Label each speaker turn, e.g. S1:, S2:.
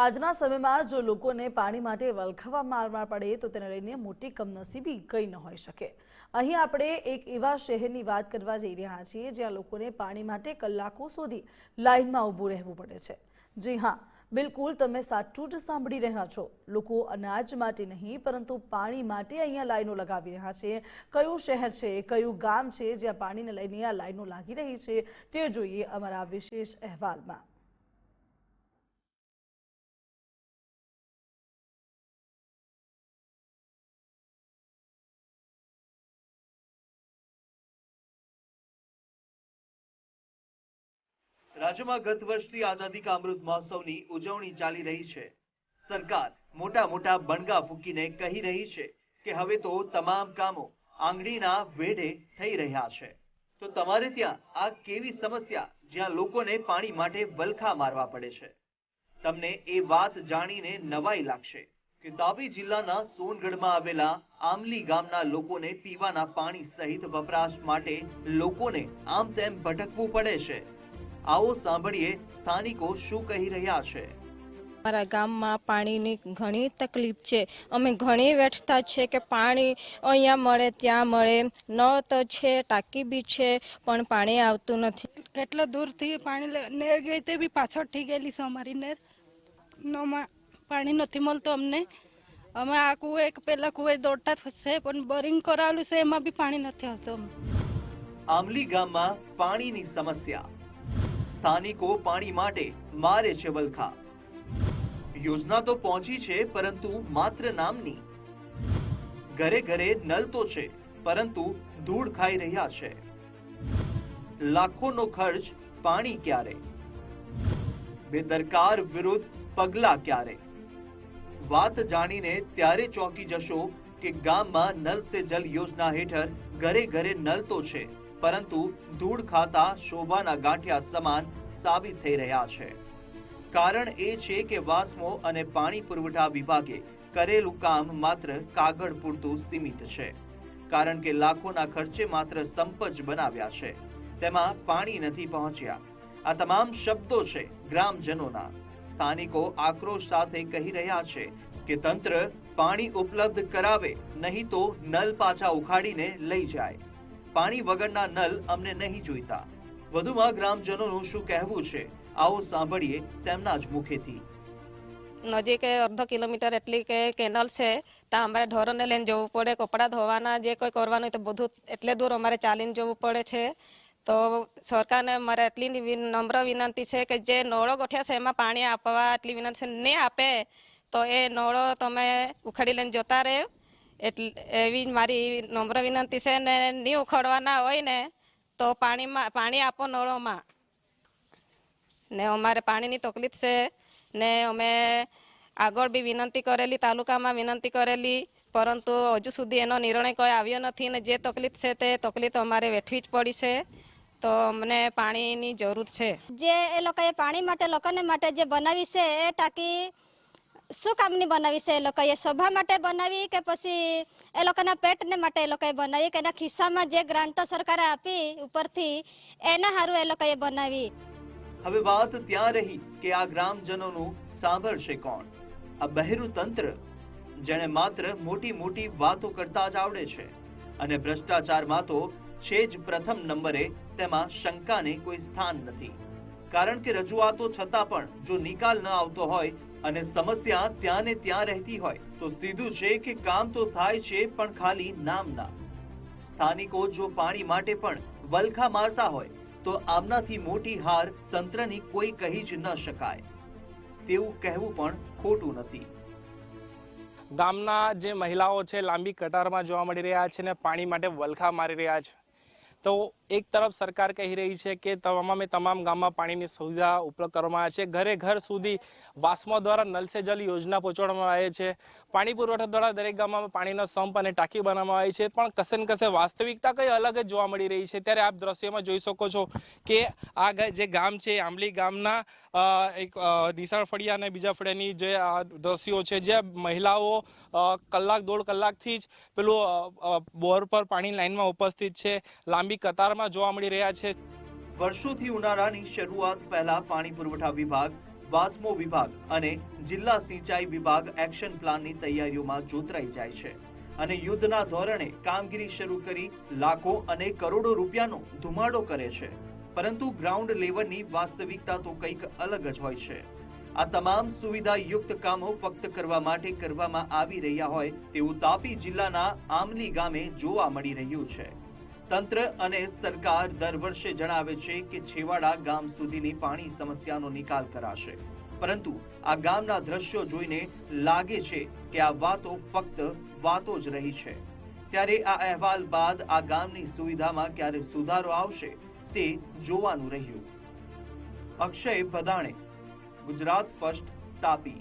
S1: આજના સમયમાં જો લોકોને પાણી માટે વલખાવા મારવા પડે, તો તેને લઈને મોટી કમનસીબી કંઈ ન હોઈ શકે. અહીં આપણે એક એવા શહેરની વાત કરવા જઈ રહ્યા છીએ, જ્યાં લોકોને પાણી માટે કલાકો સુધી લાઇનમાં ઊભું રહેવું પડે છે. જી હા, બિલકુલ તમે સાચું જ સાંભળી રહ્યા છો. લોકો અનાજ માટે નહીં, પરંતુ પાણી માટે અહીંયા લાઈનો લગાવી રહ્યા છે. કયું શહેર છે, કયું ગામ છે, જ્યાં પાણીને લઈને આ લાઈનો લાગી રહી છે, તે જોઈએ અમારા વિશેષ અહેવાલમાં.
S2: રાજ્યમાં ગત વર્ષથી આઝાદી કા અમૃત મહોત્સવની ઉજવણી ચાલી રહી છે. સરકાર મોટા મોટા બણગા ફૂંકીને કહી રહી છે કે હવે તો તમામ કામો આંગળીના વેઢે થઈ રહ્યા છે. તો તમારે ત્યાં આ કેવી સમસ્યા જ્યાં લોકોને પાણી માટે વલખા મારવા પડે છે? તમને એ વાત જાણીને નવાઈ લાગશે કે તાપી જિલ્લાના સોનગઢમાં આવેલા આમલી ગામના લોકોને પીવાના પાણી સહિત વપરાશ માટે લોકોને આમ તેમ ભટકવું પડે છે. આવો સાંભળીએ સ્થાનિકો શું કહી રહ્યા છે.
S3: અમારા ગામમાં પાણીની ઘણી તકલીફ છે. અમે ઘણી વેઠતા છે કે પાણી અહીંયા મળે ત્યાં મળે. નળ તો છે ટાંકી બી છે પણ પાણી આવતું નથી.
S4: કેટલો દૂરથી પાણી નેર ગઈ તે બી પાછળ થઈ ગયેલી છે અમારી નેર. નોમાં પાણી નથી મળતું અમને. અમે આ કુએ એક પહેલા કુએ દોડતા છે પણ બોરિંગ કરાવેલું છે એમાં બી પાણી નથી આવતું
S2: આમલી ગામમાં પાણીની સમસ્યા. સ્થાનિકો પાણી માટે મારે છે વલખા. યોજના તો પહોંચી છે, પરંતુ માત્ર નામની. ઘરે ઘરે નલ તો છે, પરંતુ ધૂળ ખાઈ રહ્યા છે. લાખોનો ખર્ચ પાણી ક્યારે? બેદરકાર વિરુદ્ધ પગલા ક્યારે? વાત જાણીને ત્યારે ચોંકી જશો કે ગામમાં નલ સે જલ યોજના હેઠળ ઘરે ઘરે નલ તો છે. પરંતુ ધૂળ ખાતા શોભાના ગાંઠિયા સમાન સાબિત થઈ રહ્યા છે. કારણ એ છે કે વાસ્મો અને પાણી પુરવઠા વિભાગે કરેલું કામ માત્ર કાગળ પૂરતું સીમિત છે. કારણ કે લાખોના ખર્ચે માત્ર સંપજ બનાવ્યા છે. તેમાં પાણી નથી પહોંચ્યા. આ તમામ શબ્દો છે ગ્રામજનોના. સ્થાનિકો આક્રોશ સાથે કહી રહ્યા છે કે તંત્ર પાણી ઉપલબ્ધ કરાવે, નહીં તો નલ પાછા ઉખાડીને લઈ જાય. પાણી વગરના નલ અમને નહીં જોઈતા. વધુમાં ગ્રામજનોનું શું કહેવું છે, આવો સાંભળીએ તેમના જ મુખેથી.
S3: નજીક અડધો કિલોમીટર એટલી કે કેનલ છે, ત્યાં અમારે ઢોરોને લઈને જવું પડે, કપડાં ધોવાના, જે કોઈ કરવાનું હોય તો બધું એટલે દૂર અમારે ચાલીને જવું પડે છે. તો સરકારને મારે એટલી નમ્ર વિનંતી છે કે જે નળો ગોઠ્યા છે એમાં પાણી આપવા એટલી વિનંતી છે નહીં આપે તો એ નળો તમે ઉખાડી લઈને જતા રહે. એટલે એવી મારી નમ્ર વિનંતી છે ને નહીં ઉખડવાના હોય ને તો પાણીમાં, પાણી આપો નળોમાં. ને અમારે પાણીની તકલીફ છે ને અમે આગળ બી વિનંતી કરેલી, તાલુકામાં વિનંતી કરેલી, પરંતુ હજુ સુધી એનો નિર્ણય કોઈ આવ્યો નથી ને જે તકલીફ છે તે તકલીફ અમારે વેઠવી જ પડી છે. તો અમને પાણીની જરૂર છે.
S5: જે એ લોકોએ પાણી માટે, લોકોને માટે જે બનાવી છે એ ટાંકી શું કામની બનાવી એ લોકોએ? શોભા માટે બનાવી કે પછી એ લોકોના પેટને માટે એ લોકોએ બનાવી? કે એના ખિસ્સામાં જે ગ્રાન્ટો સરકારે આપી ઉપરથી એના સારું એ લોકોએ બનાવી?
S2: હવે વાત ત્યાં રહી કે આ ગ્રામજનોનું સાંભળશે કોણ? આ બહેરું તંત્ર જેણે માત્ર મોટી મોટી વાતો કરતા જ આવડે છે અને ભ્રષ્ટાચારમાં તો છે જ પ્રથમ નંબરે તેમાં શંકાને કોઈ સ્થાન નથી. કારણ કે રજૂઆતો છતાં પણ જો નિકાલ ન આવતો હોય અને સમસ્યા ત્યાં ને ત્યાં રહેતી હોય તો સીધું છે કે કામ તો થાય છે, પણ ખાલી નામના. સ્થાનિકો જો પાણી માટે પણ વલખા મારતા હોય, તો આમનાથી મોટી હાર તંત્રની કોઈ કહી જ ન શકાય. તેવું કહેવું પણ ખોટું નથી.
S6: ગામના જે મહિલાઓ છે, લાંબી કટારમાં જોવા મળી રહ્યા છે ને પાણી માટે વલખા મારી રહ્યા છે. તો એક તરફ સરકાર કહી રહી છે કે તમામે તમામ ગામમાં પાણીની સુવિધા ઉપલબ્ધ કરવામાં આવે છે. ઘરે ઘર સુધી વાસ્મો દ્વારા નલ જલ યોજના પહોંચાડવામાં આવે છે. પાણી પુરવઠા દ્વારા દરેક ગામમાં પાણીનો સંપ અને ટાંકી બનાવવામાં આવી છે. પણ કસે ને કશે વાસ્તવિકતા કંઈ અલગ જ જોવા મળી રહી છે. ત્યારે આપ દ્રશ્યમાં જોઈ શકો છો કે આ જે ગામ છે, આંબલી ગામના એક નિશાળ ફળિયા અને બીજા ફળિયાની જે દ્રશ્યો છે, જે મહિલાઓ કલાક દોઢ કલાકથી જ પેલું બોર પર પાણી લાઈનમાં ઉપસ્થિત છે. લાંબી કતારમાં જોવા મળી રહ્યા છે.
S2: વર્ષોથી ઉનાળાની શરૂઆત પહેલા પાણી પુરવઠા વિભાગ, વાસ્મો વિભાગ અને જિલ્લા સિંચાઈ વિભાગ એક્શન પ્લાનની તૈયારીઓમાં જોતરાઈ જાય છે અને યુદ્ધના ધોરણે કામગીરી શરૂ કરી લાખો અને કરોડો રૂપિયાનો ધુમાડો કરે છે. પરંતુ ગ્રાઉન્ડ લેવલની વાસ્તવિકતા તો કંઈક અલગ જ હોય છે. આ તમામ સુવિધાયુક્ત કામો ફક્ત કરવા માટે કરવામાં આવી રહ્યા હોય તેવું તાપી જિલ્લાના આમલી ગામે જોવા મળી રહ્યું છે. તંત્ર અને સરકાર દર વર્ષે જણાવે છે કે છેવાડા ગામ સુધીની પાણી સમસ્યાનો નિકાલ કરાશે. પરંતુ આ ગામના દ્રશ્યો જોઈને લાગે છે કે આ વાતો ફક્ત વાતો જ રહી છે. ત્યારે આ અહેવાલ બાદ આ ગામની સુવિધામાં ક્યારે સુધારો આવશે તે જોવાનું રહ્યું. અક્ષય ભદાણે ગુજરાત ફર્સ્ટ તાપી.